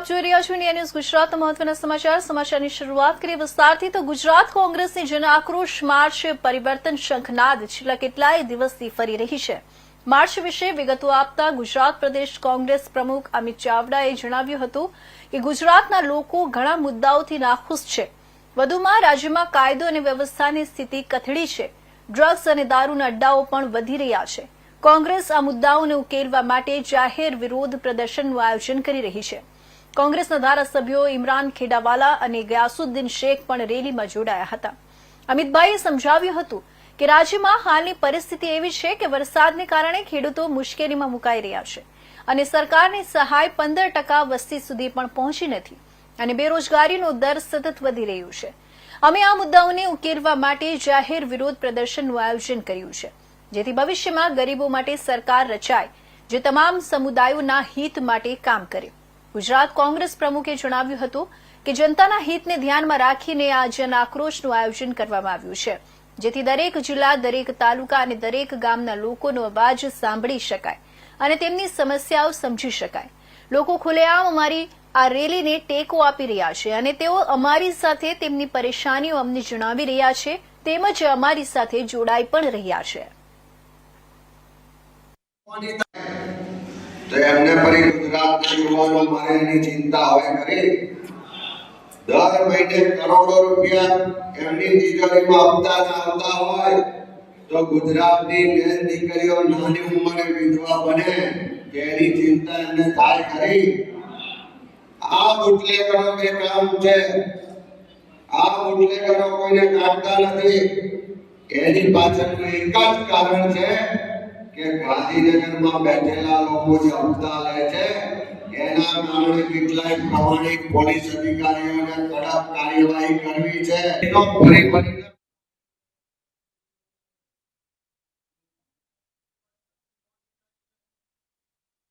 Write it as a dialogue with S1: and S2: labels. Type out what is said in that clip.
S1: આપ જોઈ રહ્યા છો ઇન્ડિયા ન્યૂઝ ગુજરાત મહત્વના સમાચાર. સમાચારની શરૂઆત કરીએ વિસ્તારથી તો ગુજરાત કોંગ્રેસની જન આક્રોશ માર્ચ પરિવર્તન શંખનાદ. છેલ્લા કેટલાય દિવસથી ફરી રહી છે. માર્ચ વિશે વિગતો આપતા ગુજરાત પ્રદેશ કોંગ્રેસ પ્રમુખ અમિત ચાવડાએ જણાવ્યું હતું કે ગુજરાતના લોકો ઘણા મુદ્દાઓથી નાખુશ છે. વધુમાં રાજ્યમાં કાયદો અને વ્યવસ્થાની સ્થિતિ કથળી છે. ડ્રગ્સ અને દારૂના અડ્ડાઓ પણ વધી રહ્યા છે. કોંગ્રેસ આ મુદ્દાઓને ઉકેલવા માટે જાહેર વિરોધ પ્રદર્શનનું આયોજન કરી રહી છે. કોંગ્રેસના ધારાસભ્યો ઇમરાન ખેડાવાલા અને ગયાસુદ્દીન શેખ પણ રેલીમાં જોડાયા હતા. અમિતભાઈએ સમજાવ્યું હતું કે રાજ્યમાં હાલની પરિસ્થિતિ એવી છે કે વરસાદને કારણે ખેડૂતો મુશ્કેલીમાં મુકાઈ રહ્યા છે અને સરકારની સહાય પંદર ટકા વસ્તી સુધી પણ પહોંચી નથી અને બેરોજગારીનો દર સતત વધી રહ્યું છે. અમે આ મુદ્દાઓને ઉકેલવા માટે જાહેર વિરોધ પ્રદર્શનનું આયોજન કર્યું છે, જેથી ભવિષ્યમાં ગરીબો માટે સરકાર રચાય, જે તમામ સમુદાયોના હિત માટે કામ કરે. ગુજરાત કોંગ્રેસ પ્રમુખે જણાવ્યું હતું કે જનતાના હિતને ધ્યાનમાં રાખીને આ જન આક્રોશનું આયોજન કરવામાં આવ્યું છે, જેથી દરેક જિલ્લા, દરેક તાલુકા અને દરેક ગામના લોકોનો અવાજ સાંભળી શકાય અને તેમની સમસ્યાઓ સમજી શકાય. લોકો ખુલ્લેઆમ અમારી આ રેલીને ટેકો આપી રહ્યા છે અને તેઓ અમારી સાથે તેમની પરેશાનીઓ અમને જણાવી રહ્યા છે, તેમજ અમારી સાથે જોડાઈ પણ રહ્યા છે.
S2: તો એમને ગુજરાતના મારે એની ચિંતા હવે કરી. દર મહિને કરોડો રૂપિયા એમની તિજોરીમાં હપ્તા આવતા હોય તો ગુજરાતની બેન દીકરીઓ નાની ઉંમરે વિધવા બને તેની ચિંતા એમને થાય કરી આ બુટલેગરો બે કામ છે. આ બુટલેગરો કોઈને કાઢતા નથી. એની પાછળનું એક જ કારણ છે કે ગાંધીનગરમાં બેઠેલા લોકો જે હપ્તા લે છે. એના કારણે કેટલાય પ્રમાણિક પોલીસ અધિકારીઓને કડક કાર્યવાહી કરવી છે. એનો ફરીને